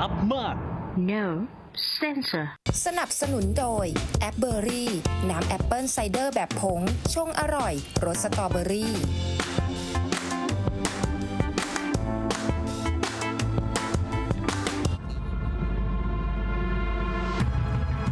ลับมาก No censor. สนับสนุนโดยแอปเบอรี่ น้ำแอปเปิลไซเดอร์แบบผง ชงอร่อย รสสตรอเบอรี่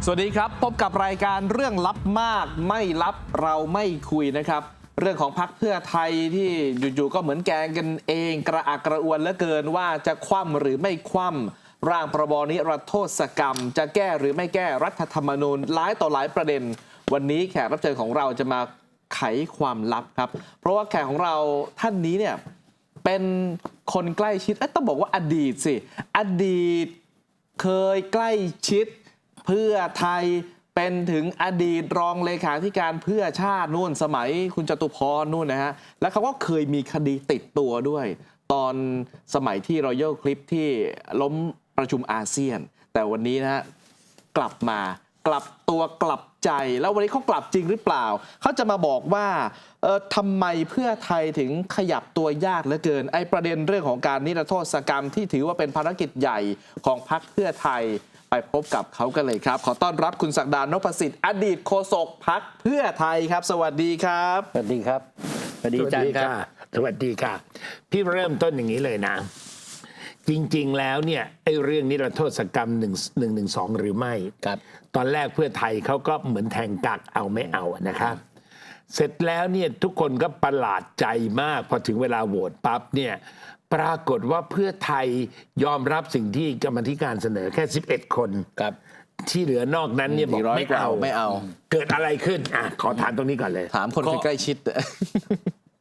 สวัสดีครับ พบกับรายการเรื่องลับมากไม่ลับเราไม่คุยนะครับ เรื่องของพักเพื่อไทยที่อยู่ๆก็เหมือนแกงกันเอง กระอักกระอ่วนเหลือเกินว่าจะคว่ำหรือไม่คว่ำ ร่างพระบนิรโทษกรรม จะแก้หรือไม่แก้รัฐธรรมนูญหลายต่อหลายประเด็น วันนี้แขกรับเชิญของเราจะมาไขความลับครับ เพราะว่าแขกของเราท่านนี้เนี่ยเป็นคนใกล้ชิดต้องบอกว่าอดีตสิ อดีตเคยใกล้ชิด เพื่อไทยเป็นถึงอดีตรองเลขาธิการเพื่อชาตินู่นสมัยคุณจตุพรนู่นนะฮะ แล้วเขาก็เคยมีคดีติดตัวด้วย ตอนสมัยที่รอยัลคลิปที่ล้ม ประชุมอาเซียน แต่วันนี้นะฮะกลับมากลับตัวกลับใจ แล้ววันนี้เขากลับจริงหรือเปล่า เขาจะมาบอกว่าเออทำไมเพื่อไทยถึงขยับตัวยากเหลือเกินไอ้ประเด็นเรื่องของการนิรโทษกรรมที่ถือว่าเป็นภารกิจใหญ่ของพรรคเพื่อไทยไปพบกับเขากันเลยครับ ขอต้อนรับคุณศักดานพสิทธิ์อดีตโฆษกพรรคเพื่อไทยครับ สวัสดีครับ สวัสดีครับ สวัสดีสวัอาสจารดีย์ครับค่ะ สวัสดีค่ะ พี่เริ่มต้นอย่างนี้เลยนะ จริง ๆ แล้วเนี่ยไอ้เรื่องนิรโทษกรรม1 1 1 2 หรือไม่ครับ ตอนแรกเพื่อไทยเขาก็เหมือนแทงกักเอาไม่เอานะครับ เสร็จแล้วเนี่ยทุกคนก็ประหลาดใจมาก พอถึงเวลาโหวตปั๊บเนี่ยปรากฏว่าเพื่อไทยยอมรับสิ่งที่กรรมธิการเสนอแค่ 11 คนครับ ที่เหลือนอกนั้นเนี่ยบอก400ไม่กว่าเอาไม่เอา เกิดอะไรขึ้นอะขอถามตรงนี้ก่อนเลย ถามคนที่ใกล้ชิด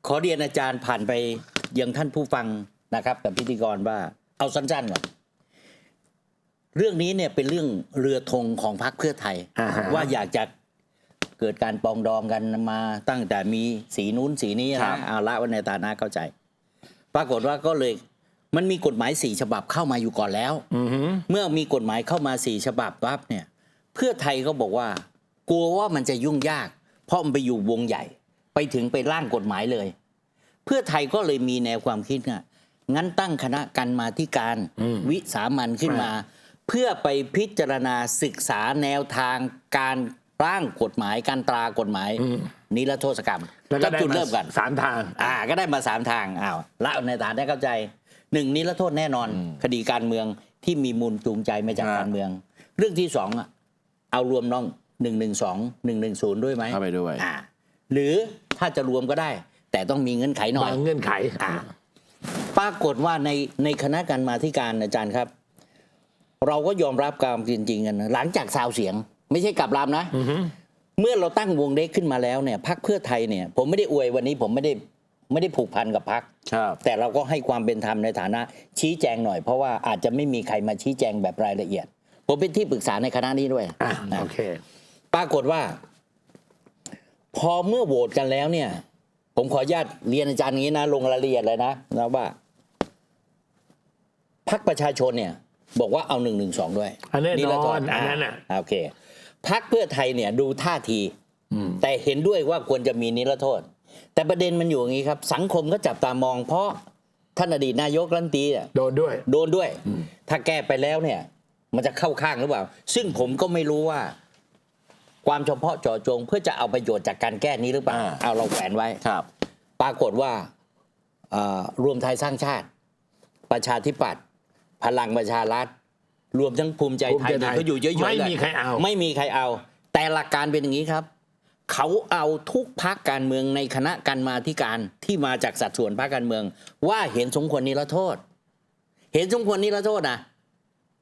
ขอเรียนอาจารย์ผ่านไปยังท่านผู้ฟังนะครับกับพิธีกรว่า เอาสั้นๆก่อนเรื่องนี้เนี่ยเป็นเรื่องเรือธงของพรรคเพื่อไทย อ่าฮะ ว่าอยากจะเกิดการปรองดองกันมาตั้งแต่มีสีนู้นสีนี้ครันะบ เอาละวันในฐานะเข้าใจ ปรากฏว่าก็เลยมันมีกฎหมายสี่ฉบับเข้ามาอยู่ก่อนแล้ว อือหือ เมื่อมีกฎหมายเข้ามาสี่ฉบับปั๊บเนี่ย เพื่อไทยก็บอกว่า กลัวว่ามันจะยุ่งยาก เพราะมันไปอยู่วงใหญ่ ไปถึงไปร่างกฎหมายเลย เพื่อไทยก็เลยมีแนวความคิดว่า งั้นตั้งคณะกันมาที่การอืมวิสามันขึ้นมา เพื่อไปพิจารณาศึกษาแนวทางการร่างกฎหมายการตรากฎหมายนิรโทษกรรมแล้วก็ได้จุดมาเริ่มกันสามทาง อ่า ก็ได้มาสามทางอ้าวละในฐานได้เข้าใจหนึ่งนิรโทษแน่นอน คดีการเมืองที่มีมูลจูงใจมาจากอ่าการเมือง เรื่องที่สองอะเอารวมน้องหนึ่งหนึ่งสองหนึ่งหนึ่งศูนย์ด้วยไหมเข้าไปด้วยอ่าหรือถ้าจะรวมก็ได้ แต่ต้องมีเงื่อนไขหน่อยบางเงื่อนไขอ่าปรากฏว่าในในคณะการมาธิการอาจารย์ครับ เราก็ยอมรับความจริงๆกันนะหลังจากซาวเสียง ไม่ใช่กลับลำนะเมื่อเราตั้งวงเล็กขึ้นมาแล้วเนี่ยพักเพื่อไทยเนี่ย ผมไม่ได้อวยวันนี้ผมไม่ได้ไม่ได้ผูกพันกับพักครับแต่เราก็ให้ความเป็นธรรมในฐานะ ชี้แจงหน่อยเพราะว่าอาจจะไม่มีใครมาชี้แจงแบบรายละเอียด ผมเป็นที่ปรึกษาในคณะนี้ด้วยอะนะโอเค ปรากฏว่า พอเมื่อโหวตกันแล้วเนี่ย ผมขออนุญาตเรียนอาจารย์อย่างนี้นะ ลงรายละเอียดเลยนะนะว่า พักประชาชนเนี่ยบอกว่าเอาหนึ่งหนึ่งสองด้วยอันแน่นอนนิรโทษอันนั้นน่ะโอเคพักเพื่อไทยเนี่ยดูท่าทีแต่เห็นด้วยว่าควรจะมีนิรโทษ แต่ประเด็นมันอยู่อย่างนี้ครับ สังคมก็จับตามองเพราะท่านอดีตนายกรัฐมนตรีอะโดนด้วย โดนด้วย ถ้าแก้ไปแล้วเนี่ย มันจะเข้าข้างหรือเปล่า ซึ่งผมก็ไม่รู้ว่า ความเฉพาะเจาะจง เพื่อจะเอาประโยชน์จากการแก้นี้หรือเปล่าอ่าเอาเราแขวนไว้ครับ ปรากฏว่าเอ่อรวมไทยสร้างชาติ ประชาธิปัตย์ พลังประชารัฐ รวมทั้งภูมิใจไทยภูมิใจไทยเขาอยู่เยอะๆไม่เลยมีใครเอา ไม่มีใครเอา แต่หลักการเป็นอย่างนี้ครับ เขาเอาทุกพักการเมืองในคณะการมาธิการที่มาจากสัดส่วนพรรคการเมือง ว่าเห็นสมควรนิรโทษ เห็นสมควรนิรโทษนะ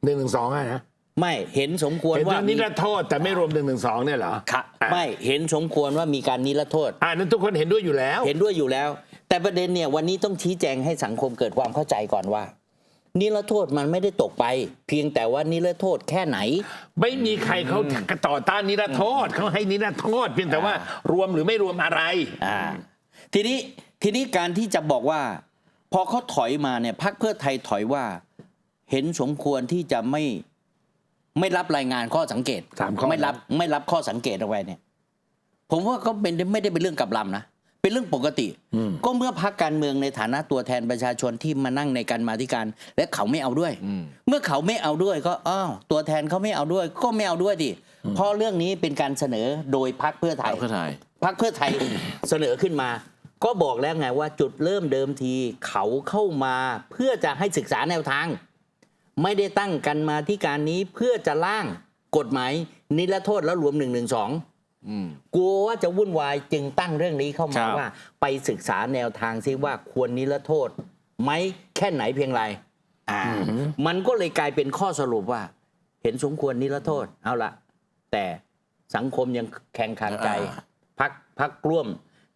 หนึ่งหนึ่งสองอะนะไม่เห็นสมควรเห็นว่าว่านิรโทษแต่ไม่รวมหนึ่งหนึ่งสองเนี่ยเหรอค่ะอะไม่เห็นสมควรว่ามีการนิรโทษอ่านั้นทุกคนเห็นด้วยอยู่แล้ว เห็นด้วยอยู่แล้ว แต่ประเด็นเนี่ยวันนี้ต้องชี้แจงให้สังคมเกิดความเข้าใจก่อนว่า นิรโทษมันไม่ได้ตกไป เพียงแต่ว่านิรโทษแค่ไหน ไม่มีใครเขาต่อต้านนิรโทษเขาให้นิรโทษ เพียงแต่ว่ารวมหรือไม่รวมอะไรอ่าทีนี้ทีนี้การที่จะบอกว่า พอเขาถอยมาเนี่ยพักเพื่อไทยถอยว่า เห็นสมควรที่จะไม่ไม่รับรายงานข้อสังเกตสามข้อไม่รับไม่รับข้อสังเกตเอาไว้เนี่ย ผมว่าก็เป็นไม่ได้เป็นเรื่องกับลำนะ เป็นเรื่องปกติ ก็เมื่อพักการเมืองในฐานะตัวแทนประชาชนที่มานั่งในการมาธิการ และเขาไม่เอาด้วย เมื่อเขาไม่เอาด้วยก็อ้าวตัวแทนเขาไม่เอาด้วย ก็ไม่เอาด้วยดิเพราะเรื่องนี้เป็นการเสนอโดยพักเพื่อไทยเพื่อไทยพักเพื่อไทยเสนอขึ้นมา ก็บอกแล้วไงว่าจุดเริ่มเดิมทีเขาเข้ามาเพื่อจะให้ศึกษาแนวทาง ไม่ได้ตั้งกันมาที่การนี้เพื่อจะร่างกฎหมายนิรโทษแล้วรวม1นึอืม กลัวว่าจะวุ่นวายจึงตั้งเรื่องนี้เข้าคมารับว่า ไปศึกษาแนวทางซิว่าควรนิรโทษไหมแค่ไหนเพียงไรอ่ามันก็เลยกลายเป็นข้อสรุปว่า เห็นสมควรนิรโทษ เอาละแต่สังคมยังแข่งขันใจอ่าพักพักร่วม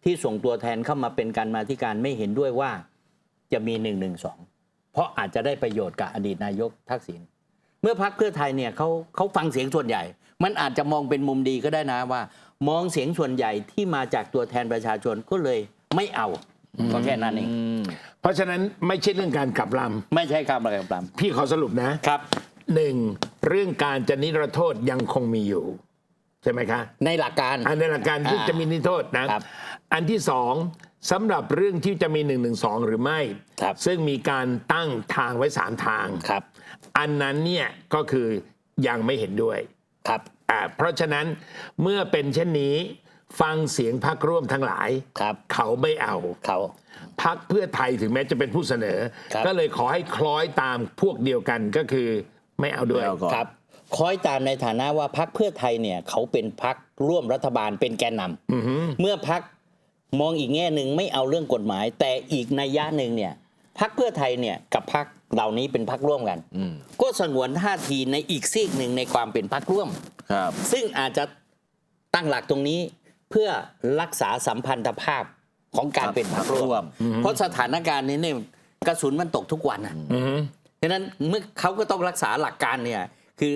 ที่ส่งตัวแทนเข้ามาเป็นการมาธิการไม่เห็นด้วยว่าจะมีหนึ่งหนึ่งสองเพราะอาจจะได้ประโยชน์กับอดีตนายกทักษิณเมื่อพักเพื่อไทยเนี่ยเขาเขาฟังเสียงส่วนใหญ่ มันอาจจะมองเป็นมุมดีก็ได้นะว่า มองเสียงส่วนใหญ่ที่มาจากตัวแทนประชาชนก็เลยไม่เอาก็แค่นั้นเองเพราะฉะนั้นไม่ใช่เรื่องการกลับลไม่ใช่ครับอะไรครับำพี่ขอสรุปนะครับหนึ่งเรื่องการจะนิรโทษยังคงมีอยู่ ใช่ไหมคะ ในหลักการอันในหลักการที่อ่าจะมีนิรโทษนะครับอันที่สองสำหรับเรื่องที่จะมี1นึหรือไม่ครับซึ่งมีการตั้งทางไว้สามทางครับอันนั้นเนี่ยก็คือยังไม่เห็นด้วย ครับอ่าเพราะฉะนั้นเมื่อเป็นเช่นนี้ ฟังเสียงพักร่วมทั้งหลาย ครับเขาไม่เอา เขา พักเพื่อไทยถึงแม้จะเป็นผู้เสนอ ครับ ก็เลยขอให้คล้อยตามพวกเดียวกันก็คือไม่เอาด้วย ไม่เอาก่อน ครับคอยตามในฐานะว่าพักเพื่อไทยเนี่ยเขาเป็นพักร่วมรัฐบาลเป็นแกนนำเมื่อพักมองอีกแง่หนึ่งไม่เอาเรื่องกฎหมาย แต่อีกนัยยะหนึ่งเนี่ยพักเพื่อไทยเนี่ยกับพัก เหล่านี้เป็นพักร่วมกันอืมก็สงวนท่าทีในอีกซีกหนึ่งในความเป็นพักร่วมครับซึ่งอาจจะตั้งหลักตรงนี้เพื่อรักษาสัมพันธภาพของการเป็นพรรคร่วม เพราะสถานการณ์นี้เนี่ยกระสุนมันตกทุกวันอะฉะนั้นเมื่อเขาก็ต้องรักษาหลักการเนี่ยคือ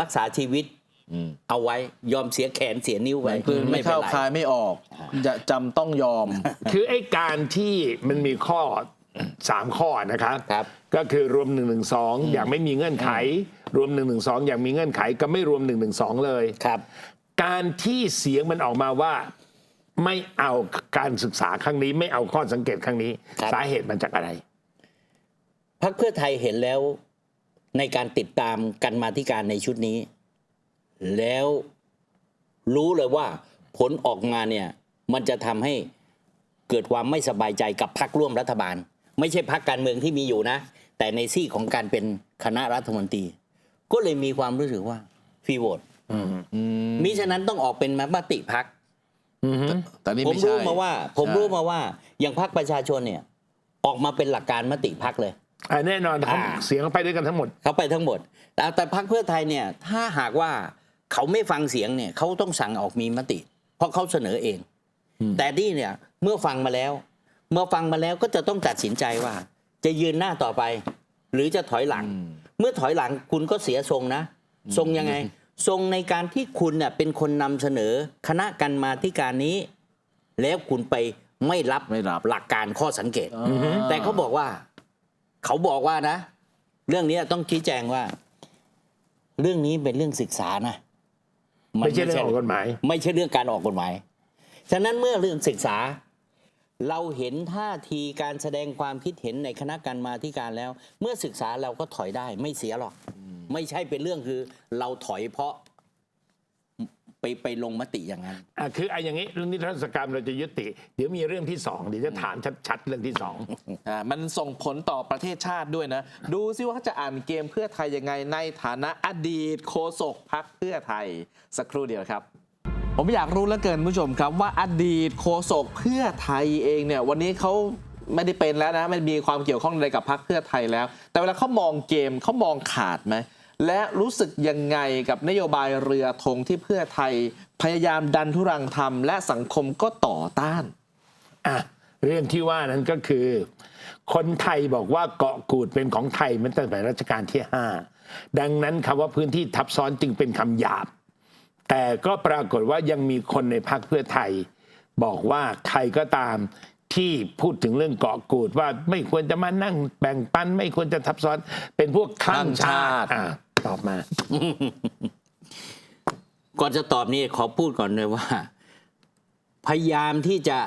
รักษาชีวิตอืมเอาไว้ยอมเสียแขนเสียนิ้วไว้คือไม่ป็นเข้าไรคายไม่ออก จะจำต้องยอม คือไอ้การที่มันมีข้อ สามข้อนะครับ ครับก็คือรวม1นึอย่างไม่มีเงื่อนไข รวม1นึอย่างมีเงื่อนไขก็ไม่รวม1นึเลย ครับ การที่เสียงมันออกมาว่าไม่เอาการศึกษาครั้งนี้ ไม่เอาข้อสังเกตครั้งนี้ ครับ สาเหตุมันจากอะไร พักเพื่อไทยเห็นแล้วในการติดตามกันมาธิการในชุดนี้ แล้วรู้เลยว่าผลออกมาเนี่ย มันจะทำให้เกิดความไม่สบายใจกับพักร่วมรัฐบาล ไม่ใช่พักการเมืองที่มีอยู่นะ แต่ในซี่ของการเป็นคณะรัฐมนตรี ก็เลยมีความรู้สึกว่าฟรีโหวตมิฉะนั้นต้องออกเป็นมติพักแต่นี่ผมไม่ใช่รู้มาว่า ผมใช่รู้มาว่าอย่างพักประชาชนเนี่ย ออกมาเป็นหลักการมติพักเลยอะแน่นอนเขาอ่าเสียงเขาไปด้วยกันทั้งหมดเขาไปทั้งหมด แต่แต่พรรคเพื่อไทยเนี่ย ถ้าหากว่าเขาไม่ฟังเสียงเนี่ยเขาต้องสั่งออกมีมติ เพราะเขาเสนอเอง แต่นี่เนี่ยเมื่อฟังมาแล้ว เมื่อฟังมาแล้วก็จะต้องตัดสินใจว่า จะยืนหน้าต่อไป หรือจะถอยหลัง เมื่อถอยหลังคุณก็เสียทรงนะ ทรงยังไง ทรงในการที่คุณเน่ยเป็นคนนำเสนอคณะกันมาที่การนี้ แล้วคุณไปไม่รับไม่รับหลักการข้อสังเกตอือฮึแต่เขาบอกว่า เขาบอกว่านะ เรื่องนี้ต้องชี้แจงว่า เรื่องนี้เป็นเรื่องศึกษานะนไม่ใช่เรื่องออกกฎหมาย ไม่ใช่เรื่องการออกกฎหมาย ฉะนั้นเมื่อเรื่องศึกษา เราเห็นท่าทีการแสดงความคิดเห็นในคณะกรรมาธิการแล้ว เมื่อศึกษาเราก็ถอยได้ไม่เสียหรอก ไม่ใช่เป็นเรื่องคือเราถอยเพราะไปไปลงมติอย่างนั้นอะคือไอ้อย่างนี้เรื่องนิทรรศกรรมเราจะยุติ เดี๋ยวมีเรื่องที่สองเดี๋ยวจะถามชัดๆเรื่องที่สองอ่ามันส่งผลต่อประเทศชาติด้วยนะ ดูซิว่าเขาจะอ่านเกมเพื่อไทยยังไงในฐานะอดีตโฆษกพักเพื่อไทยสักครู่เดียวครับ ผมอยากรู้เหลือเกินผู้ชมครับว่าอดีตโฆษกเพื่อไทยเองเนี่ยวันนี้เขาไม่ได้เป็นแล้วนะไม่มีความเกี่ยวข้องอะไรกับพักเพื่อไทยแล้ว แต่เวลาเขามองเกมเขามองขาดไหมและรู้สึกยังไงกับนโยบายเรือธงที่เพื่อไทย พยายามดันทุรังทำและสังคมก็ต่อต้านอะเรื่องที่ว่านั้นก็คือ คนไทยบอกว่าเกาะกูดเป็นของไทยมันตั้งแต่รัชกาลที่ 5 ดังนั้นคำว่าพื้นที่ทับซ้อนจึงเป็นคำหยาบ แต่ก็ปรากฏว่ายังมีคนในพรรคเพื่อไทย บอกว่าใครก็ตามที่พูดถึงเรื่องเกาะกูดว่าไม่ควรจะมานั่งแบ่งปัน ไม่ควรจะทับซ้อนเป็นพวกคลั่งชาติอะตอบมา ก่อนจะตอบนี่ขอพูดก่อนเลยว่า พยายามที่จะ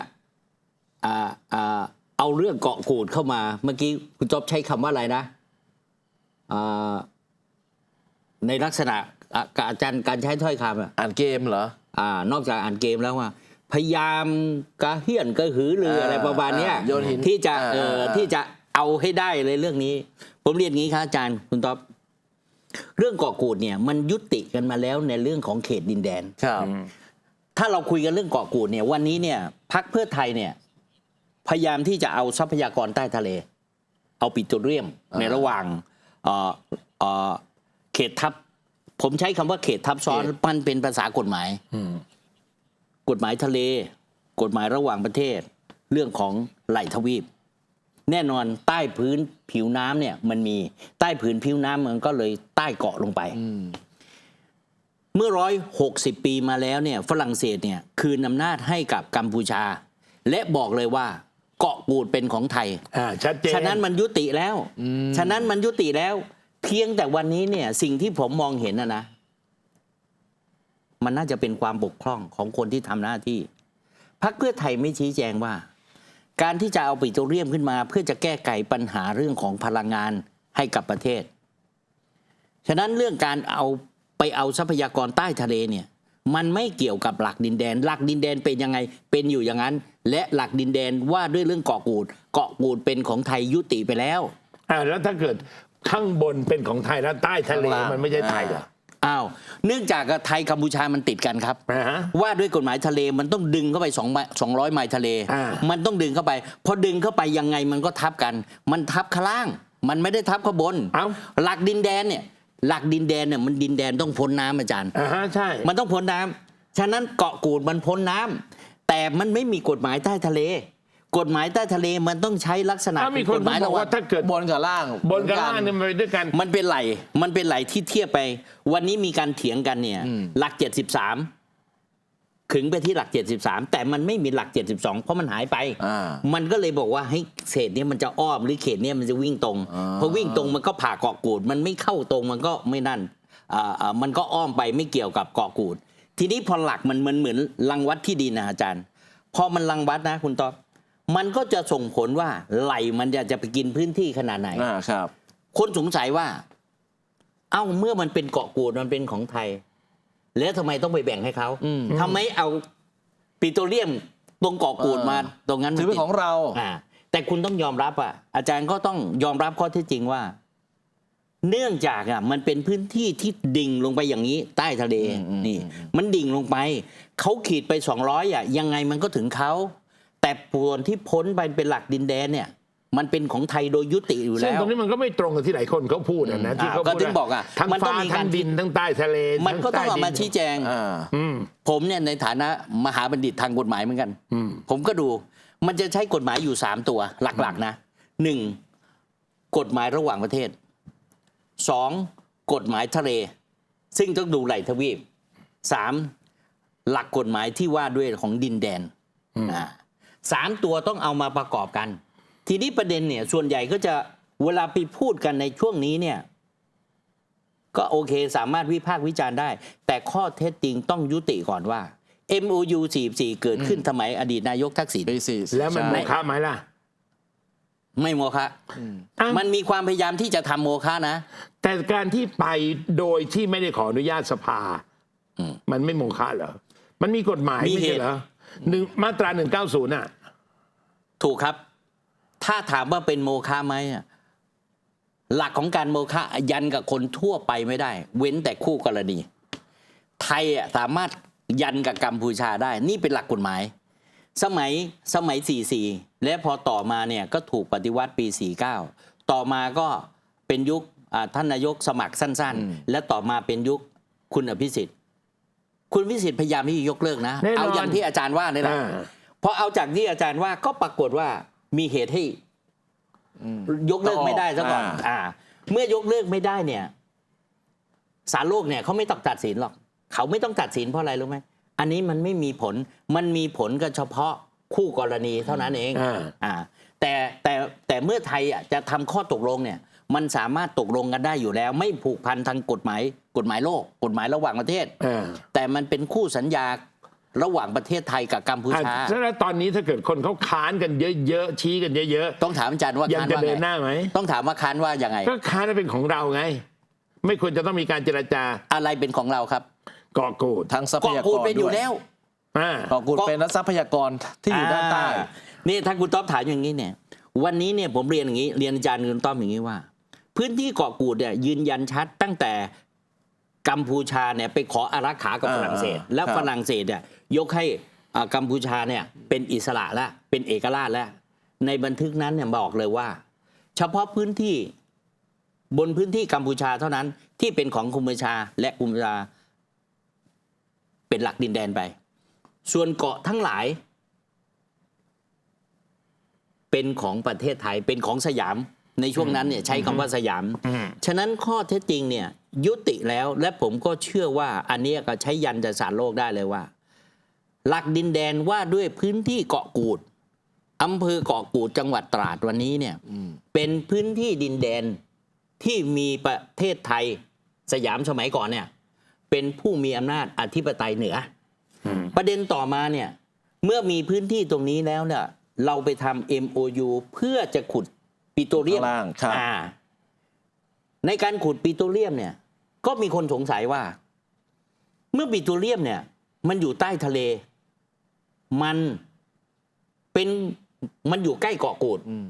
อ่าอ่าเอาเรื่องเกาะกูดเข้ามา เมื่อกี้คุณจอบใช้คำว่าอะไรนะอ่าในลักษณะ อะกับอาจารย์การใช้ถ้อยคำอะอ่านเกมเหรอ อ่านอกจากอ่านเกมแล้วว่า พยายามกระเฮี้ยนกระหือรืออะไรประมาณเนี้ยอ่าโยนหินที่จะอ่าเอออ่าที่จะเอาให้ได้เลยเรื่องนี้ ผมเรียนงี้ครับอาจารย์คุณต๊อบเรื่องเกาะกูดเนี่ย มันยุติกันมาแล้วในเรื่องของเขตดินแดน ครับ ถ้าเราคุยกันเรื่องเกาะกูดเนี่ยวันนี้เนี่ยพักเพื่อไทยเนี่ย พยายามที่จะเอาทรัพยากรใต้ทะเล เอาปิโตรเลียมอ่าในระหว่างเอ่อเอ่อเขตทับ ผมใช้คำว่าเขตทับซ้อนเขตมันเป็นภาษากฎหมายอืมกฎหมายทะเล กฎหมายระหว่างประเทศ เรื่องของไหลทวีป แน่นอนใต้พื้นผิวน้ำเนี่ย มันมีใต้ผืนผิวน้ำมันก็เลยใต้เกาะลงไปอืมเมื่อร้อยหกสิบปีมาแล้วเนี่ย ฝรั่งเศสเนี่ย คืนอำนาจให้กับกัมพูชา และบอกเลยว่า เกาะกูดเป็นของไทยอ่าชัดเจนฉะนั้นมันยุติแล้วฉะนั้นมันยุติแล้ว เพียงแต่วันนี้เนี่ยสิ่งที่ผมมองเห็นนะนะ มันน่าจะเป็นความบกพร่องของคนที่ทำหน้าที่พักเพื่อไทยไม่ชี้แจงว่า การที่จะเอาปิโตรเลียมขึ้นมา เพื่อจะแก้ไขปัญหาเรื่องของพลังงานให้กับประเทศ ฉะนั้นเรื่องการเอาไปเอาทรัพยากรใต้ทะเลเนี่ยมันไม่เกี่ยวกับหลักดินแดน หลักดินแดนเป็นยังไง เป็นอยู่อย่างนั้น และหลักดินแดนว่าด้วยเรื่องเกาะกูด เกาะกูดเป็นของไทยยุติไปแล้วอ่าแล้วถ้าเกิด ข้างบนเป็นของไทยแล้วใต้ทะเลข้างล่าง มันไม่ใช่ไทยเหรอ อ้าว เนื่องจากไทยกัมพูชามันติดกันครับ อ่าฮะว่าด้วยกฎหมายทะเลมันต้องดึงเข้าไป2 200ไมล์ทะเล อ่ามันต้องดึงเข้าไป พอดึงเข้าไปยังไงมันก็ทับกัน มันทับข้างล่าง มันไม่ได้ทับข้างบน เอ้า หลักดินแดนเนี่ย หลักดินแดนเนี่ยมันดินแดนต้องพ้นน้ำอาจารย์ อ่าฮะใช่ มันต้องพ้นน้ำฉะนั้นเกาะกูดมันพ้นน้ำแต่มันไม่มีกฎหมายใต้ทะเล กฎหมายใต้ทะเลมันต้องใช้ลักษณะถ้ามีเป็คนกฎหมายบอระกหว่าว่าถ้าเกิดบนกับล่าง บนกับล่างเนี่ยมันไปด้วยกัน มันเป็นไหลมันเป็นไหลที่เทียบไป วันนี้มีการเถียงกันเนี่ยอืมหลัก73ขึงไปที่หลัก 73 แต่มันไม่มีหลัก 72 เพราะมันหายไปอ่ามันก็เลยบอกว่าให้เศษเนี้มันจะอ้อมหรือเขตเนี้มันจะวิ่งตรงอ่าพอวิ่งตรงมันก็ผ่าเกาะกูด มันไม่เข้าตรงมันก็ไม่นั่นอ่าอ่ามันก็อ้อมไปไม่เกี่ยวกับเกาะกูด ทีนี้พอหลักมันมันเหมือนรังวัดที่ดินนะอาจารย์ พอมันรังวัดนะคุณต๊อบ มันก็จะส่งผลว่าไหลมันจะจะไปกินพื้นที่ขนาดไหน อ่าครับ คนสงสัยว่า เอ้าเมื่อมันเป็นเกาะกูดมันเป็นของไทย แล้วทำไมต้องไปแบ่งให้เขาอืม ทำไมเอาปิโตรเลียมตรงเกาะกูดมาเออตรงนั้นถือเป็นของเรา อ่าแต่คุณต้องยอมรับอะอาจารย์ก็ต้องยอมรับข้อเท็จจริงว่า เนื่องจากอะมันเป็นพื้นที่ที่ดิ่งลงไปอย่างนี้ ใต้ทะเลอืมอืมนี่ อืม มันดิ่งลงไป เขาขีดไปสองร้อยอะยังไงมันก็ถึงเขา แต่ส่วนที่พ้นไปเป็นหลักดินแดนเนี่ย มันเป็นของไทยโดยยุติอยู่ซึ่งแล้ว ตรงนี้มันก็ไม่ตรงกับที่หลายคนเขาพูดอะนะที่เขาก็พูดถึงบอกอะทั้งมันต้องฟ้ามีการ ทั้งดินทั้งใต้ทะเลมันก็ต้องทั้เอาใดินมาชี้แจง อ่า อืม ผมเนี่ยในฐานะมหาบัณฑิตทางกฎหมายเหมือนกัน อืม ผมก็ดู มันจะใช้กฎหมายอยู่สามตัวหลักๆนะหนึ่งกฎหมายระหว่างประเทศสองกฎหมายทะเล ซึ่งต้องดูไหลทวีปสามหลักกฎหมายที่ว่าด้วยของดินแดนอ่า สามตัวต้องเอามาประกอบกัน ทีนี้ประเด็นเนี่ยส่วนใหญ่ก็จะเวลาไปพูดกันในช่วงนี้เนี่ยก็โอเคสามารถวิพากษ์วิจารณ์ได้ แต่ข้อเท็จจริงต้องยุติก่อนว่า MOU 44 เกิดขึ้นสมัยอดีตนายกทักษิณปีสี่แล้วมันใช่โมฆะไหมล่ะ ไม่โมฆะอ้าวมันมีความพยายามที่จะทำโมฆะนะ แต่การที่ไปโดยที่ไม่ได้ขออนุญาตสภาอืมมันไม่โมฆะเหรอ มันมีกฎหมายมีไม่เหใช่ตุเหรอหนึ่งมาตราหนึ่งเก้าศูนย์อะ ถูกครับ ถ้าถามว่าเป็นโมฆะไหมอะหลักของการโมฆะยันกับคนทั่วไปไม่ได้ เว้นแต่คู่กรณี ไทยอะสามารถยันกับกัมพูชาได้ นี่เป็นหลักกฎหมาย สมัยสมัย 44 และพอต่อมาเนี่ยก็ถูกปฏิวัติปี 49 ต่อมาก็เป็นยุคอ่าท่านนายกสมัครสั้นอืมๆและต่อมาเป็นยุคคุณอภิสิทธิ์ คุณอภิสิทธิ์พยายามที่จะยกเลิกนะแน่นอนเอาอย่างที่อาจารย์ว่านี่แหละอ่า พอเอาจากที่อาจารย์ว่าก็ปรากฏว่ามีเหตุให้อืม ยกเลิกไม่ได้ซะก่อน อ่า อ่า เมื่อยกเลิกไม่ได้เนี่ยศาลโลกเนี่ยเขาไม่ต้องตัดสินหรอก เขาไม่ต้องตัดสินเพราะอะไรรู้ไหมอันนี้มันไม่มีผลมันมีผลก็เฉพาะคู่กรณีเท่านั้นเองอ่า อ่า แต่แต่แต่เมื่อไทยอะจะทำข้อตกลงเนี่ย มันสามารถตกลงกันได้อยู่แล้ว ไม่ผูกพันทางกฎหมาย กฎหมายโลก กฎหมายระหว่างประเทศ อ่า แต่มันเป็นคู่สัญญา ระหว่างประเทศไทยกับกัมพูชาอะแล้วตอนนี้ถ้าเกิดคนเขาค้านกันเยอะๆชี้กันเยอะต้องถามอาจารย์ว่าๆยังค้านจะว่าเดินหไงน้าไหมต้องถามว่าค้านว่ายังไงก็ค้านเป็นของเราไง ไม่ควรจะต้องมีการเจรจาอะไรเป็นของเราครับเกาะกูดทั้งทรัพเกาะยากกูดรเป็นอด้วยู่ยแล้วอ่าเกาะกูดเป็นทรัพยากรที่อยู่ด้านใต้อ่นี่ถ้าคุณต้อมถามอย่างนี้เนี่ย วันนี้เนี่ยผมเรียนอย่างนี้ เรียนอาจารย์คุณต้อมอย่างนี้ว่า พื้นที่เกาะกูดเนี่ยยืนยันชัดตั้งแต่ กัมพูชาเนี่ยไปขออารักขากับอ่าฝรั่งเศส แล้วครับฝรั่งเศสเนี่ยยกให้อ่ากัมพูชาเนี่ยเป็นอิสระแล้วเป็นเอกราชแล้ว ในบันทึกนั้นเนี่ยบอกเลยว่า เฉพาะพื้นที่บนพื้นที่กัมพูชาเท่านั้นที่เป็นของกัมพูชาและกัมพูชาเป็นหลักดินแดนไป ส่วนเกาะทั้งหลาย เป็นของประเทศไทยเป็นของสยามในช่วงนั้นเนี่ยใช้คำว่าสยามอืมฉะนั้นข้อเท็จจริงเนี่ย ยุติแล้ว และผมก็เชื่อว่าอันเนี้ยก็ใช้ยันจะสารโลกได้เลยว่า หลักดินแดนว่าด้วยพื้นที่เกาะกูดอำเภอเกาะกูดจังหวัดตราดวันนี้เนี่ยเป็นพื้นที่ดินแดนที่มีประเทศไทยสยามสมัยก่อนเนี่ย เป็นผู้มีอำนาจอธิปไตยเหนืออประเด็นต่อมาเนี่ยเมื่อมีพื้นที่ตรงนี้แล้วเนี่ย เราไปทำ MOU เพื่อจะขุดปิโตรเลียมข้างล่างครับอ่าในการขุดปิโตรเลียมเนี่ย ก็มีคนสงสัยว่า เมื่อปิโตรเลียมเนี่ย มันอยู่ใต้ทะเล มันเป็นมันอยู่ใกล้เกาะกูดอืม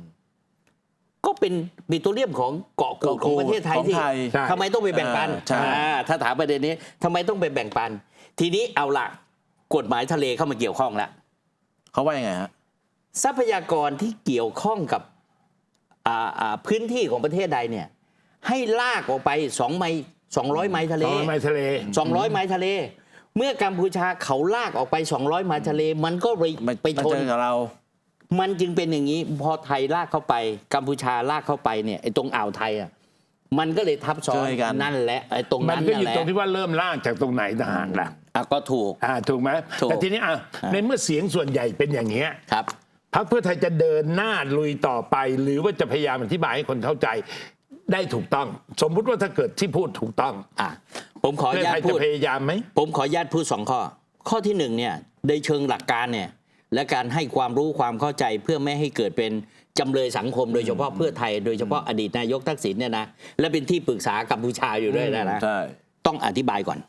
ก็เป็นปิโตรเลียมของเกาะกูดเกาะกูของดประเทศไทยของที่ไทยใช่ทำไมต้องไปแบ่งปันอ่าใช่อ่าถ้าถามประเด็นนี้ทำไมต้องไปแบ่งปัน ทีนี้เอาละกฎหมายทะเลเข้ามาเกี่ยวข้องแล้วเขาว่ายังไงฮะทรัพยากรที่เกี่ยวข้องกับอ่าอ่าพื้นที่ของประเทศใดเนี่ย ให้ลากออกไปสองไมล์ สองร้อยไมล์ทะเลสองไมล์ทะเลสองร้อยไมล์ทะเล เมื่อกัมพูชาเขาลากออกไป 200 ไมล์ทะเล มันก็ไปไม่ไปมาชนเจอกับเรา มันจึงเป็นอย่างนี้ พอไทยลากเข้าไป กัมพูชาลากเข้าไปเนี่ยไอ้ตรงอ่าวไทยอะมันก็เลยทับซ้อนเจอกันนั่นแหละไอ้ตรงมันนั้นก็นั่อนยู่แหละตรงที่ว่าเริ่มลากจากตรงไหนต่างหากล่ะอะก็ถูกอ่าถูกไหมถูกแต่ทีนี้อะในเมื่อเสียงส่วนใหญ่เป็นอย่างเงี้ยครับพรรคเพื่อไทยจะเดินหน้าลุยต่อไป หรือว่าจะพยายามอธิบายให้คนเข้าใจ ได้ถูกต้อง สมมุติว่าถ้าเกิดที่พูดถูกต้องอะผมขออเพื่อนุญาไทตยพูจะดพยายามไหมผมขออนุญาตพูดสองข้อ ข้อที่หนึ่งเนี่ยในเชิงหลักการเนี่ยและการให้ความรู้ความเข้าใจเพื่อไม่ให้เกิดเป็นจำเลยสังคมโดยเฉพาะเพื่อไทยโดยเฉพาะอดีตนายกทักษิณเนี่ยนะและเป็นที่ปรึกษากัมพูชาอยู่ด้วยนะนะใช่ต้องอธิบายก่อน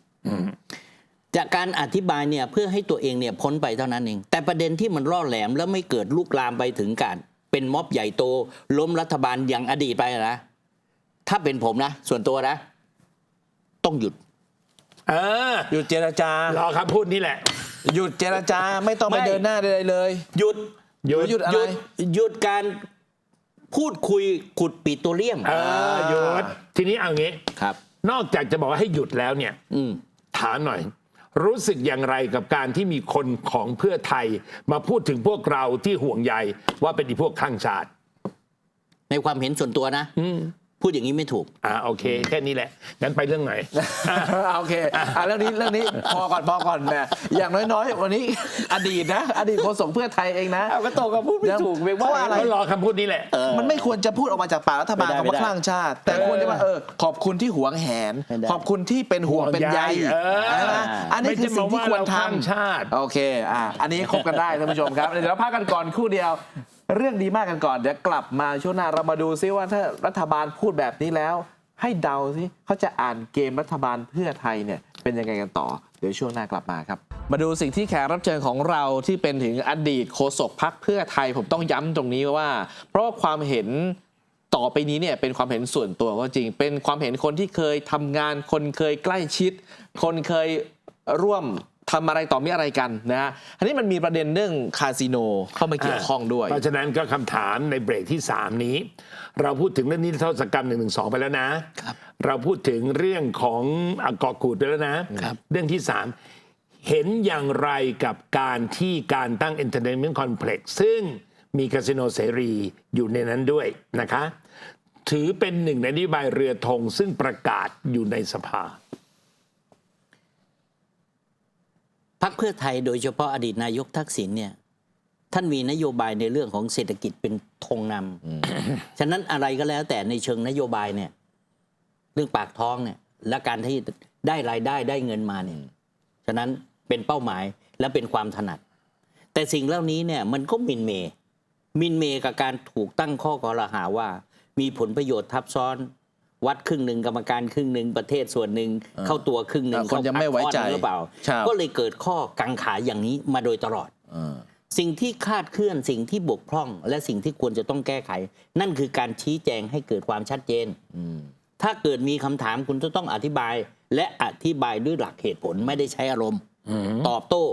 จากการอธิบายเนี่ยเพื่อให้ตัวเองเนี่ยพ้นไปเท่านั้นเอง แต่ประเด็นที่มันร่อแหลมแล้วไม่เกิดลุกลามไปถึงการเป็นม็อบใหญ่โต ล้มรัฐบาลอย่างอดีตไปนะ ถ้าเป็นผมนะ ส่วนตัวนะ ต้องหยุด เออหยุดเจรจา รอคำพูดนี้แหละ หยุดเจรจาไม่ต้องไปไม่ เดินหน้าใดๆเลย หยุดหยุด หยุดอะหยุไรดหยุดการพูดคุยขุดปิโตรเลียมเออหยุด ทีนี้เอางี้ ครับ นอกจากจะบอกว่าให้หยุดแล้วเนี่ย อืม ถามหน่อย รู้สึกอย่างไรกับการที่มีคนของเพื่อไทย มาพูดถึงพวกเราที่ห่วงใยว่าเป็นอีพวกข้างชาติ ในความเห็นส่วนตัวนะอืม พูดอย่างนี้ไม่ถูก อ่าโอเค แค่นี้แหละงั้นไปเรื่องไหน โอเคอะเรื่องนี้เรื่องนี้พอก่อนพอก่อนแหม่อย่างน้อยๆ วันนี้ อดีตนะ อดีตโฆษกเพื่อไทยเองนะ เอาก็ตกกับพูดไม่ถูกไปว่าเพราะว่าอะไร ก็รอคำพูดนี้แหละ มันไม่ควรจะพูดออกมาจากปากรัฐบาลไม่ได้คำว่าไม่ได้คลั่งชาติ แต่ควรจะว่าเออขอบคุณที่หวงแหน ไม่ได้ ขอบคุณที่เป็นห่วงเป็นใยเออนะอันนี้คือสิ่งที่ควรไม่ใช่มาว่าเราคลั่งทำชาติ โอเคอะอันนี้คบกันได้ท่านผู้ชมครับเดี๋ยวเราพักกันก่อนครู่เดียว เรื่องดีมากกันก่อน เดี๋ยวกลับมาช่วงหน้าเรามาดูซิว่าถ้ารัฐบาลพูดแบบนี้แล้ว ให้เดาซิเขาจะอ่านเกมรัฐบาลเพื่อไทยเนี่ยเป็นยังไงกันต่อ เดี๋ยวช่วงหน้ากลับมาครับ มาดูสิ่งที่แขกรับเชิญของเราที่เป็นถึงอดีตโฆษกพักเพื่อไทยผมต้องย้ำตรงนี้ว่า เพราะความเห็นต่อไปนี้เนี่ยเป็นความเห็นส่วนตัวก็จริง เป็นความเห็นคนที่เคยทำงาน คนเคยใกล้ชิด คนเคยร่วม ทำอะไรต่อมีอะไรกันนะฮะอันนี้มันมีประเด็นเรื่องคาสิโนเข้ามาเกี่ยวข้องด้วย เพราะฉะนั้นก็คำถามในเบรกที่ 3 นี้ เราพูดถึงเรื่องนิรโทษกรรม1นึไปแล้วนะเราพูดถึงเรื่องของอะเกาะกูดไปแล้วนะเรื่องที่ 3 เห็นอย่างไรกับการที่การตั้ง Entertainment Complex ซึ่งมีคาสิโนเสรีอยู่ในนั้นด้วยนะคะ ถือเป็นหนึ่งในนโยบายเรือธงซึ่งประกาศอยู่ในสภา พักเพื่อไทยโดยเฉพาะอดีตนายกทักษิณเนี่ยท่านมีนโยบายในเรื่องของเศรษฐกิจเป็นธงนำ ฉะนั้นอะไรก็แล้วแต่ในเชิงนโยบายเนี่ย เรื่องปากท้องเนี่ยและการที่ได้รายได้ได้เงินมาเนี่ย ฉะนั้นเป็นเป้าหมายและเป็นความถนัด แต่สิ่งเหล่านี้เนี่ยมันก็หมินเมย์หมินเมย์กับการถูกตั้งข้อกล่าวหาว่า มีผลประโยชน์ทับซ้อน วัดครึ่งหนึ่งกรรมการครึ่งหนึ่งประเทศส่วนหนึ่งเข้าตัวครึ่งหนึ่งคนยังไม่ไว้ใจเข้าพรรคข้อหนึ่งหรือเปล่าครับก็เลยเกิดข้อกังขาอย่างนี้มาโดยตลอดเออสิ่งที่คลาดเคลื่อนสิ่งที่บกพร่อง และสิ่งที่ควรจะต้องแก้ไข นั่นคือการชี้แจงให้เกิดความชัดเจนอืมถ้าเกิดมีคำถามคุณจะต้องอธิบาย และอธิบายด้วยหลักเหตุผลไม่ได้ใช้อารมณ์ตอบโต้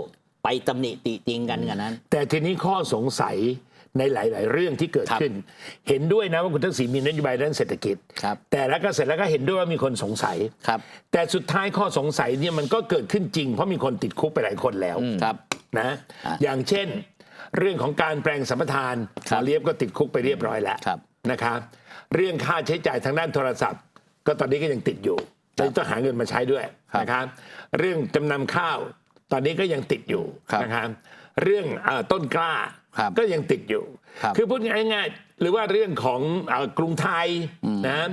ไปตำหนิติติงกันกันนั้น แต่ทีนี้ข้อสงสัย ในหลาย ๆ เรื่องที่เกิดครับขึ้น เห็นด้วยนะว่าคุณทักษิณมีนโยบายด้านเศรษฐกิจครับแต่แล้วก็เสร็จแล้วก็เห็นด้วยว่ามีคนสงสัยครับ แต่สุดท้ายข้อสงสัยเนี่ยมันก็เกิดขึ้นจริง เพราะมีคนติดคุกไปหลายคนแล้วครับนะอะอย่างเช่น เรื่องของการแปลงสัมปทานครัหมบอเลียบก็ติดคุกไปเรียบร้อยแล้วครับนะครับเรื่องค่าใช้จ่ายทางด้านโทรศัพท์ ก็ตอนนี้ก็ยังติดอยู่ตอนนี้ต้องหาเงินมาใช้ด้วยครับนะครับเรื่องจำนำข้าวตอนนี้ก็ยังติดอยู่ครับนะครับเรื่องเออต้นกล้าครับ ก็ยังติดอยู่ครับอพูดง่ายๆหรือว่าเรื่องของเอ่อกรุงไทยนะ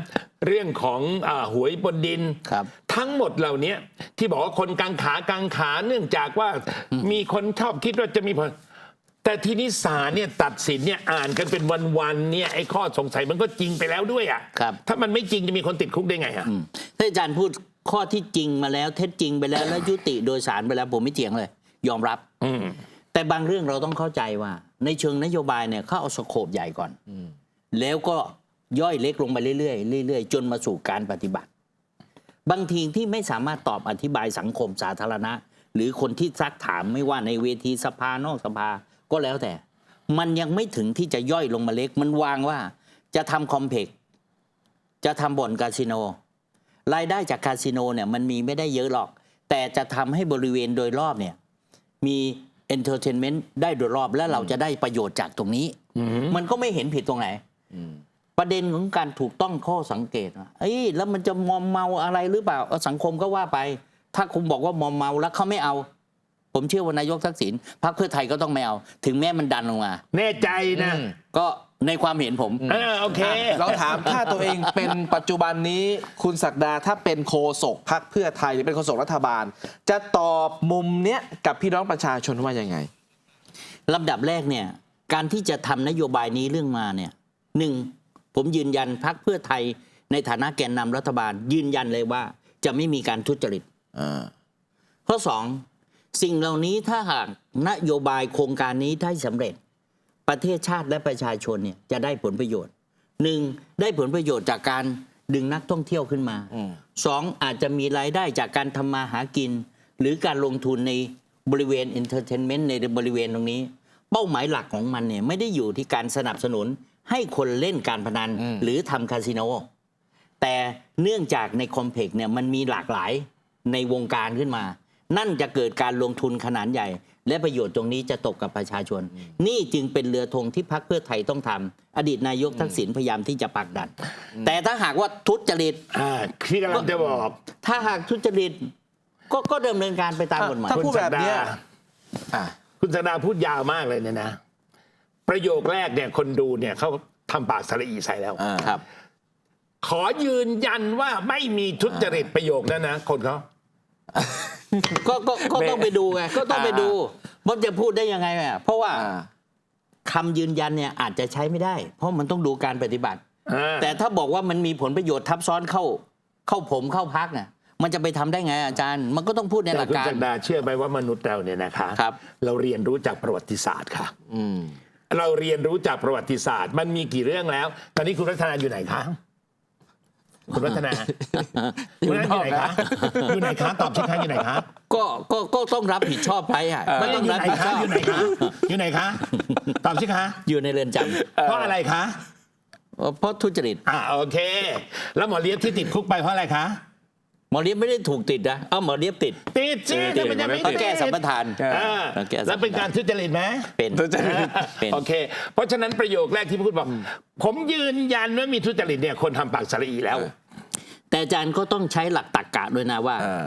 เรื่องของเอ่อหวยบนดินครับทั้งหมดเหล่านี้ที่บอกว่าคนกังขากังขาเนื่องจากว่ามีคนชอบคิดว่าจะมีผลแต่ทีนี้ศาลเนี่ยตัดสินเนี่ยอ่านกันเป็นวันๆเนี่ยไอ้ข้อสงสัยมันก็จริงไปแล้วด้วยอะครับถ้ามันไม่จริงจะมีคนติดคุกได้ไงอะอืมถ้าอาจารย์พูดข้อที่จริงมาแล้วเท็จจริงไปแล้วแล้วยุติโดยสารไปแล้วผมไม่เถียงเลย ยอมรับอืมแต่บางเรื่องเราต้องเข้าใจว่า ในเชิงนโยบายเนี่ยเขาเอาสโคปใหญ่ก่อน แล้วก็ย่อยเล็กลงไปเรื่อยๆเรื่อยๆ จนมาสู่การปฏิบัติ บางทีที่ไม่สามารถตอบอธิบายสังคมสาธารณะ หรือคนที่ซักถามไม่ว่าในเวทีสภานอกสภาก็แล้วแต่ มันยังไม่ถึงที่จะย่อยลงมาเล็ก มันวางว่าจะทำคอมเพล็กซ์จะทำบ่อนคาสิโน รายได้จากคาสิโนเนี่ยมันมีไม่ได้เยอะหรอก แต่จะทำให้บริเวณโดยรอบเนี่ยมี เอนเตอร์เทนเมนต์ได้โดยรอบและเราจะได้ประโยชน์จากตรงนี้ มันก็ไม่เห็นผิดตรงไหนประเด็นของการถูกต้องข้อสังเกตว่าเอ้ยแล้วมันจะมอมเมาอะไรหรือเปล่าเออสังคมก็ว่าไป ถ้าคุณบอกว่ามอมเมาแล้วเขาไม่เอา ผมเชื่อว่านายกทักษิณพรรคเพื่อไทยก็ต้องไม่เอา ถึงแม้มันดันลงมา แน่ใจนะก็ในความเห็นผม เออโอเค เราถามถ้าตัวเองเป็นปัจจุบันนี้คุณศักดาถ้าเป็นโคศกพักเพื่อไทยหรือเป็นโคศกรัฐบาล จะตอบมุมเนี้ยกับพี่น้องประชาชนว่ายังไงลำดับแรกเนี่ยการที่จะทำนโยบายนี้เรื่องมาเนี่ยหนึ่งผมยืนยันพักเพื่อไทยในฐานะแกนนำรัฐบาล ยืนยันเลยว่าจะไม่มีการทุจริตอ่าข้อสองสิ่งเหล่านี้ถ้าหากนโยบายโครงการนี้ได้สำเร็จ ประเทศชาติและประชาชนเนี่ยจะได้ผลประโยชน์หนึ่งได้ผลประโยชน์จากการดึงนักท่องเที่ยวขึ้นมาอืมสองอาจจะมีรายได้จากการทำมาหากิน หรือการลงทุนในบริเวณ entertainment ในบริเวณตรงนี้ เป้าหมายหลักของมันเนี่ยไม่ได้อยู่ที่การสนับสนุนให้คนเล่นการพนันหรือทำคาสิโนแต่เนื่องจากในคอมเพล็กซ์เนี่ยมันมีหลากหลายในวงการขึ้นมา นั่นจะเกิดการลงทุนขนาดใหญ่ และประโยชน์ตรงนี้จะตกกับประชาชน นี่จึงเป็นเรือธงที่พรรคเพื่อไทยต้องทำอดีตนายกทักษิณพยายามที่จะปักดัน แต่ถ้าหากว่าทุจริตอ่าที่กำลังจะบอกถ้าหากทุจริตก็ก็ดำเนินการไปตามกฎหมายถ้าพูดแบบเนี้ยคุณศักดาอะคุณสักดาพูดยาวมากเลยเนี่ยนะ ประโยคแรกเนี่ยคนดูเนี่ยเขาทำปากสระอีใส่แล้วอ่าครับ ขอยืนยันว่าไม่มีทุจริตประโยคนั้นนะคนเขา ก็ก็ก็ต้องไปดูไงก็ต้องไปดูว่าจะพูดได้ยังไงอะเพราะว่าอ่าคำยืนยันเนี่ยอาจจะใช้ไม่ได้ เพราะมันต้องดูการปฏิบัติอ่าแต่ถ้าบอกว่ามันมีผลประโยชน์ทับซ้อนเข้า เข้าผมเข้าพักเนี่ยมันจะไปทำได้ไงอาจารย์ มันก็ต้องพูดในหแต่ลักคุณการจักดาเชื่อไหมว่ามนุษย์เราเนี่ยนะคะครับ เราเรียนรู้จากประวัติศาสตร์ค่ะ อืมเราเรียนรู้จากประวัติศาสตร์ มันมีกี่เรื่องแล้ว ตอนนี้คุณรัตนาอยู่ไหนคะ คุณรัตนาคุณรัตนาอยู่ไหนคะอยู่ไหนคะตอบสิคะอยู่ไหนคะก็ก็ก็ต้องรับผิดชอบไปอะก็ต้องอยู่รับไหนผิดชคะอบอยู่ไหนคะอยู่ไหนคะตอบสิคะอยู่ในเรือนจเพราะอะไรคะำเพราะทุจริตอ่าโอเค แล้วหมอเลียบที่ติดคุกไปเพราะอะไรคะ หมอเลียบไม่ได้ถูกติดนะ เอ้าหมอเลียบติดติดสิติดแต่มันจะไม่ก็ติดแก้สัมปทานอ่าแล้วแก้สัมปทานแล้วเป็นการทุจริตไหม เป็น ทุจริตเป็น โอเค เพราะฉะนั้นประโยคแรกที่พูดบอก ผมยืนยันว่ามีทุจริตเนี่ยคนทำปากสระอีแล้ว แต่อาจารย์ก็ต้องใช้หลักตรรกะด้วยนะว่าอ่า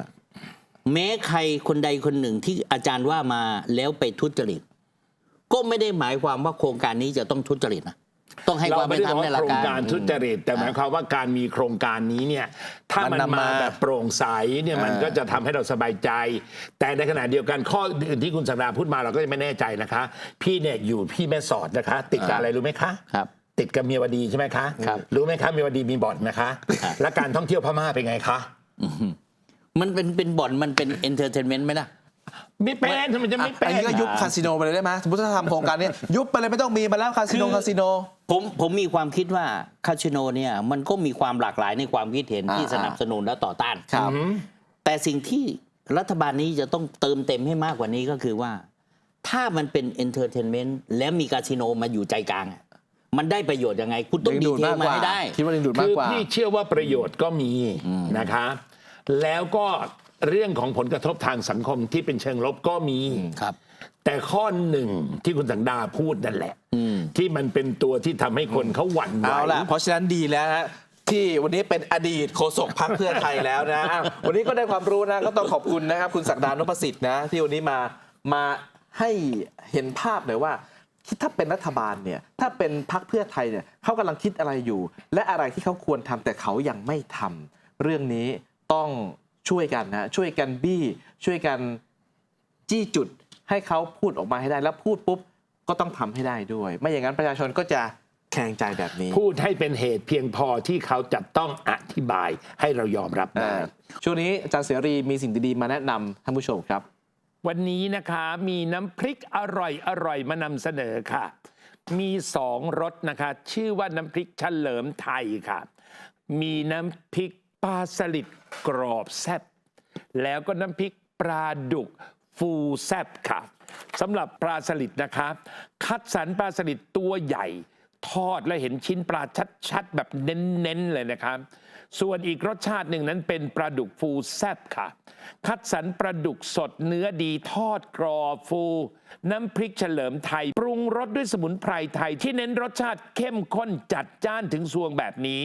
แม้ใครคนใดคนหนึ่งที่อาจารย์ว่ามาแล้วไปทุจริต ก็ไม่ได้หมายความว่าโครงการนี้จะต้องทุจริตนะ ต้องให้ความเป็นธรรมในหลัโคกรงการการทุจริตแต่หมายความว่าการมีโครงการนี้เนี่ยถ้ามันมันนำมามาแบบโปร่งใสเนี่ยมันเออก็จะทำให้เราสบายใจ แต่ในขณะเดียวกันข้ออื่นที่คุณสัปดาห์พูดมาเราก็จะไม่แน่ใจนะคะ พี่เนี่ยอยู่พี่แม่สอดนะคะ ติดกับอะไรรู้ไหมคะครับติดกับเมียวดีใช่ไหมคะครับรู้ไหมคะเมียวดีมีบ่อนนะคะ และการท่องเที่ยวพม่าเป็นไงคะมันเป็นเป็นบ่อนมันเป็นเอนเตอร์เทนเมนต์ไหมนะ ไม่เป็นทำไมจะไม่เป็อันนนี้ก็ยุบคาสิโนไปเลยได้ไหมสมมติถ้าทำโครงการนี้ยุบไปเลยไม่ต้องมีมาแล้วคาสิโนคือคาสิโน ผมผมมีความคิดว่าคาสิโนเนี่ยมันก็มีความหลากหลายในความคิดเห็นที่อ่าสนับสนุนและต่อต้านครับ แต่สิ่งที่รัฐบาลนี้จะต้องเติมเต็มให้มากกว่านี้ก็คือว่า ถ้ามันเป็นเอนเตอร์เทนเมนต์แล้วมีคาสิโนมาอยู่ใจกลางอะมันได้ประโยชน์ยังไง คุณต้องดึงดีดูดเทมาลกมากว่าให้ได้คิดว่าดึงดูดมาคืกอกว่าพี่เชื่อว่าประโยชน์ก็มีนะคะ แล้วก็ เรื่องของผลกระทบทางสังคมที่เป็นเชิงลบก็มีครับ แต่ข้อหนึ่งที่คุณสังดาพูดนั่นแหละที่มันเป็นตัวที่ทำให้คนเขาหวั่นไหวเอาล่ะเพราะฉะนั้นดีแล้วฮะที่วันนี้เป็นอดีตโฆษกพรรคเพื่อไทยแล้วนะอ้าววันนี้ก็ได้ความรู้นะก็ต้องขอบคุณนะครับ คุณศักดานุประสิทธิ์นะ ที่วันนี้มามาให้เห็นภาพหน่อยว่าคิดถ้าเป็นรัฐบาลเนี่ย ถ้าเป็นพรรคเพื่อไทยเนี่ยเขากำลังคิดอะไรอยู่ และอะไรที่เขาควรทำแต่เขายังไม่ทำเรื่องนี้ต้อง ช่วยกันนะช่วยกันบี้ช่วยกันจี้จุดให้เขาพูดออกมาให้ได้แล้วพูดปุ๊บก็ต้องทำให้ได้ด้วย ไม่อย่างนั้นประชาชนก็จะแข็งใจแบบนี้ พูดให้เป็นเหตุเพียงพอที่เขาจะต้องอธิบายให้เรายอมรับได้อ่าช่วงนี้อาจารย์เสรีมีสิ่งดีๆมาแนะนำท่านผู้ชมครับ วันนี้นะคะมีน้ำพริกอร่อยอร่อยมานำเสนอค่ะ มีสองรสนะคะ ชื่อว่าน้ำพริกเฉลิมไทยค่ะ มีน้ำพริก ปลาสลิดกรอบแซ่บแล้วก็น้ำพริกปลาดุกฟูแซ่บค่ะสำหรับปลาสลิดนะคะคัดสรรปลาสลิดตัวใหญ่ ทอดและเห็นชิ้นปลาชัดๆ แบบเน้นๆ เลยนะครับ ส่วนอีกรสชาติหนึ่งนั้นเป็นปลาดุกฟูแซ่บค่ะ คัดสรรปลาดุกสดเนื้อดีทอดกรอบฟู น้ำพริกเฉลิมไทย ปรุงรสด้วยสมุนไพรไทยที่เน้นรสชาติเข้มข้นจัดจ้านถึงสวงแบบนี้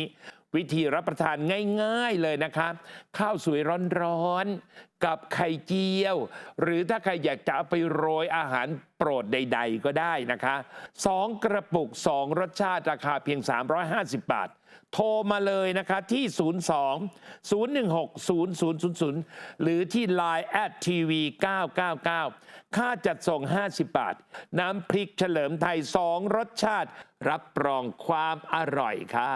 วิธีรับประทานง่ายๆเลยนะครับข้าวสวยร้อนๆ กับไข่เจียว หรือถ้าใครอยากจะเอาไปโรยอาหารโปรดใดๆ ก็ได้นะคะสองกระปุก 2 รสชาติราคาเพียง 350 บาท โทรมาเลยนะคะที่ 02 016 0000 หรือที่ Line at tv 999 ค่าจัดส่ง 50 บาท น้ำพริกเฉลิมไทย 2 รสชาติ รับรองความอร่อยค่ะ